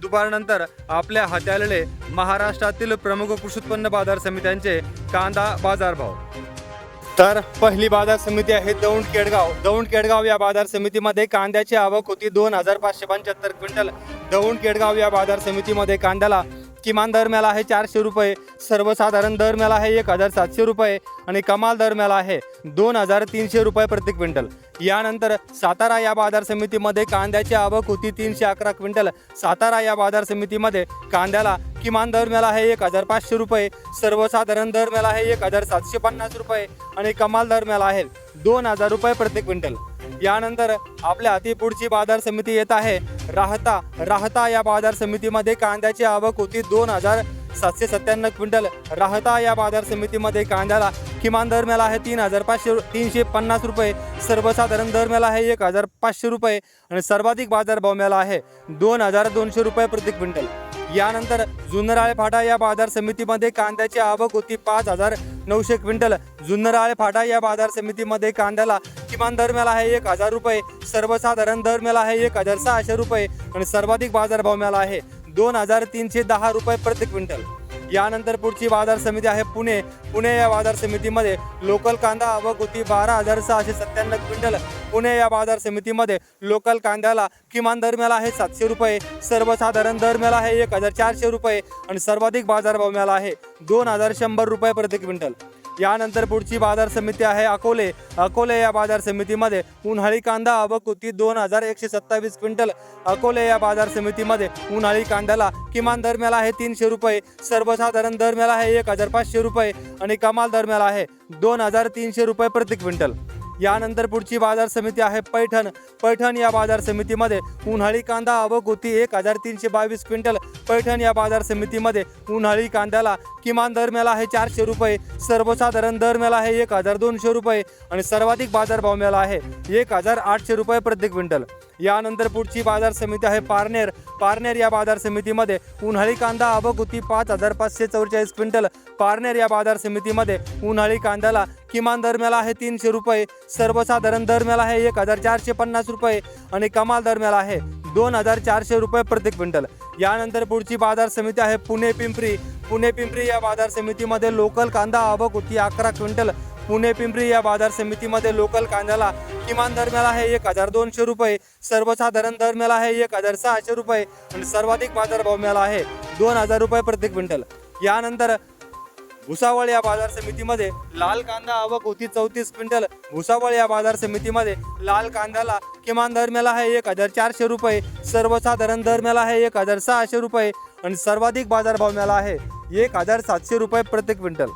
दुपारनंतर आपल्या हाती आलेले महाराष्ट्रातील प्रमुख कृषी उत्पन्न बाजार समित्यांचे कांदा बाजारभाव. तर पहिली बाजार समिती आहे दौंड केडगाव दौंड केडगाव या बाजार समितीमध्ये कांद्याची आवक होती दोन हजार पाचशे पंच्याहत्तर क्विंटल. दौंड केडगाव या बाजार समितीमध्ये कांद्याला किमान दर आहे चारशे रुपये सर्वसाधारण दर आहे एक हजार सातशे रुपये आणि कमाल दर आहे दोन हजार तीनशे रुपये प्रति क्विंटल. यानंतर सातारा या बाजार समितीमध्ये कांद्याची आवक होती तीनशे अकरा क्विंटल. सातारा या बाजार समितीमध्ये कांद्याला किमान दर आहे एक हजार पाचशे रुपये सर्वसाधारण दर आहे एक हजार सातशे पन्नास रुपये आणि कमाल दर आहे दोन हजार रुपये प्रति क्विंटल. यानंतर आपल्या हाती पुढची बाजार समिती येत आहे. राहता राहता या बाजार समितीमध्ये कांद्याची आवक होती दोन हजार सातशे सत्त्याण्णव क्विंटल. राहता या बाजार समितीमध्ये कांद्याला किमान दर मिळाला आहे तीन हजार पाचशे तीनशे पन्नास रुपये. सर्वसाधारण दर मिळाला आहे एक हजार पाचशे रुपये आणि सर्वाधिक बाजारभाव मिळाला आहे दोन हजार दोनशे रुपये प्रति क्विंटल. यानंतर जुन्नराळे फाटा या बाजार समितीमध्ये कांद्याची आवक होती पाच हजार नऊशे क्विंटल. जुन्नराळे फाटा या बाजार समितीमध्ये कांद्याला किमान दर मिळाला आहे एक हजार रुपये. सर्वसाधारण दर मिळाला आहे एक हजार सहाशे रुपये आणि सर्वाधिक बाजारभाव मिळाला आहे दोन हजार तीनशे दहा रुपये प्रति क्विंटल. यानंतर पुढची बाजार समिती आहे पुणे. पुणे या बाजार समितीमध्ये लोकल कांदा आवक होती बारा हजार सहाशे सत्त्याण्णव क्विंटल. पुणे या बाजार समितीमध्ये लोकल कांद्याला किमान दर मिळाला आहे सातशे रुपये. सर्वसाधारण दर मिळाला आहे एक हजार चारशे रुपये आणि सर्वाधिक बाजारभाव मिळाला आहे दोन हजार शंभर रुपये प्रति क्विंटल. यानंतर पुढची बाजार समिती आहे अकोले. अकोले या बाजार समितीमध्ये उन्हाळी कांदा आवक दोन हजार एकशे सत्तावीस क्विंटल. अकोले या बाजार समितीमध्ये उन्हाळी कांद्याला किमान दर मिळाला आहे तीनशे रुपये सर्वसाधारण दर मिळाला आहे एक हजार पाचशे रुपये आणि कमाल दर मिळाला आहे दोन हजार तीनशे रुपये प्रति क्विंटल. यानंतर पुढची बाजार समिती आहे पैठण. पैठण या बाजार समितीमध्ये उन्हाळी कांदा आवक एक हजार तीनशे बावीस क्विंटल पैठण या बाजार समितीमध्ये उन्हाळी कांद्याला किमान दर मिळाला आहे चारशे रुपये सर्वसाधारण दर मिळाला आहे एक हजार दोनशे रुपये आणि सर्वाधिक बाजारभाव मिळाला आहे एक हजार आठशे रुपये प्रति क्विंटल. यानंतर पुढची बाजार समिती आहे पारनेर. पारनेर या बाजार समितीमध्ये उन्हाळी कांदा आवक होती पाच हजार पाचशे चौवेचाळीस क्विंटल. पारनेर या बाजार समितीमध्ये उन्हाळी कांद्याला किमान दर मिळाला आहे तीनशे रुपये सर्वसाधारण दर मिळाला आहे एक हजार चारशे पन्नास रुपये आणि कमाल दर मिळाला आहे दोन हजार चारशे रुपये प्रति क्विंटल. यानंतर पुढची बाजार समिती आहे पुणे पिंपरी. पुणे पिंपरी या बाजार समितीमध्ये लोकल कांदा आवक होती अकरा क्विंटल. पुणे पिंपरी या बाजार समितीमध्ये लोकल कांद्याला किमान दर मिळाला आहे एक हजार दोनशे रुपये. सर्वसाधारण दर मिळाला आहे एक हजार सहाशे रुपये. आणि सर्वाधिक बाजारभाव मिळाला आहे दोन हजार रुपये प्रति क्विंटल. यानंतर भुसावळ या बाजार समितीमध्ये लाल कांदा आवक होती चौतीस क्विंटल. भुसावळ या बाजार समितीमध्ये लाल कांद्याला किमान दर मेला आहे एक हजार चारशे रुपये सर्वसाधारण दर मेला आहे एक हजार सहाशे रुपये आणि सर्वाधिक बाजारभाव मेला आहे एक हजार सातशे रुपये प्रति क्विंटल.